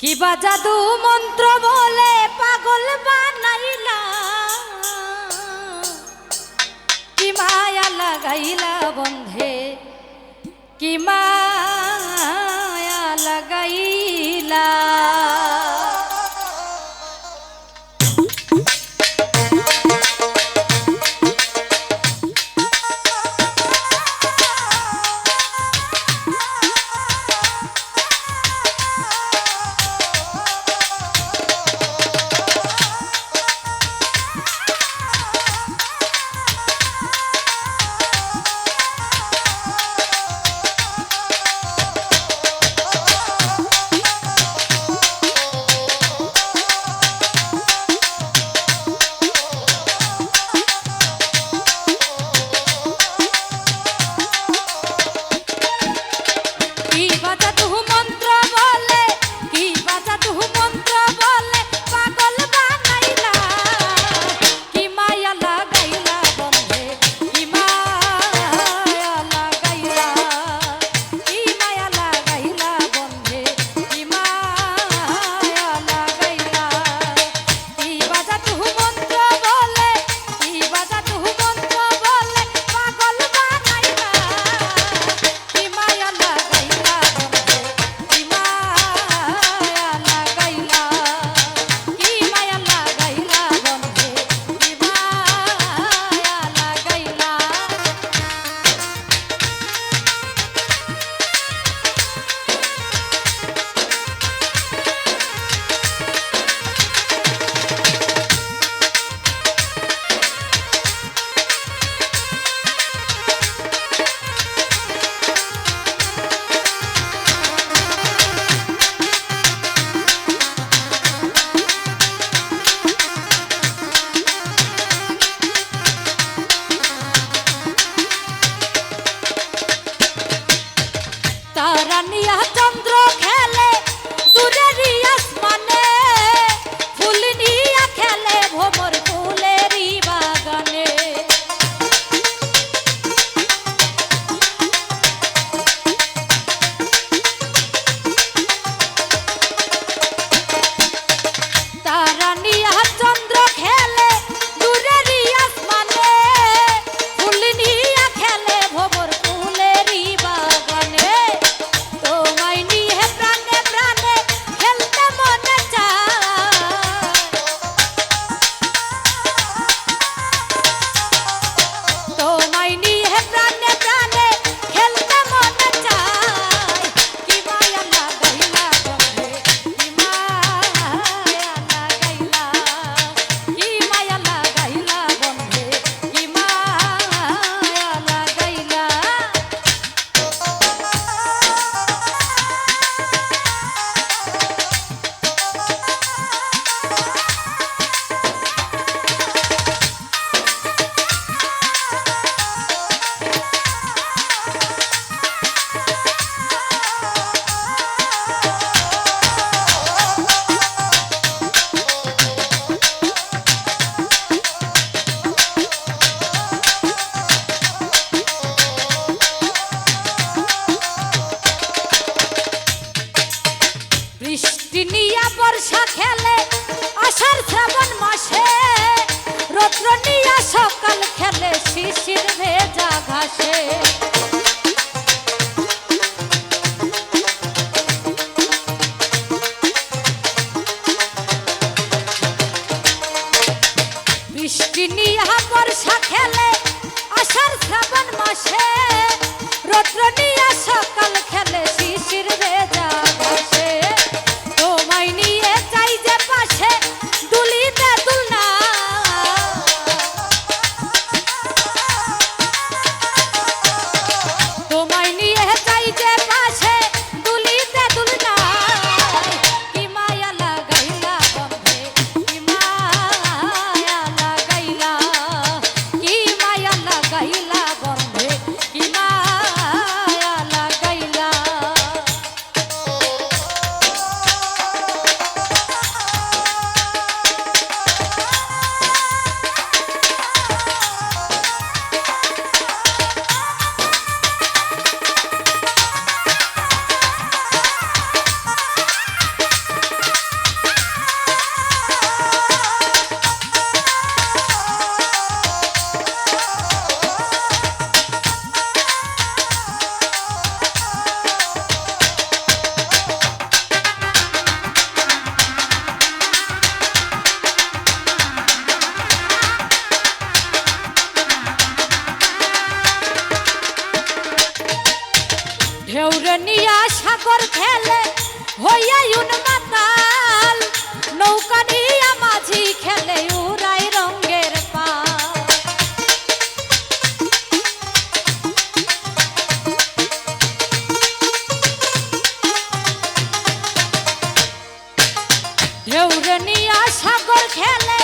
কি বা জাদু মন্ত্র বলে পাগল বানাইলা? কি মায়া লাগাইলা বন্ধে? কি মা সকাল খেলে শিশির ভেজা ঘাসে। বৃষ্টি নিয়া বর্ষা খেলে আষাঢ় শ্রাবণ মাসে। রৌদ্র নিয়া সকাল খেলে শিশির ভেজা সাগর খেলে হইয়া উন্মাতাল নৌকা নিয়া মাঝি খেলে উড়াই রঙ্গের পা ঢেউরে নিয়া সাগর খেলে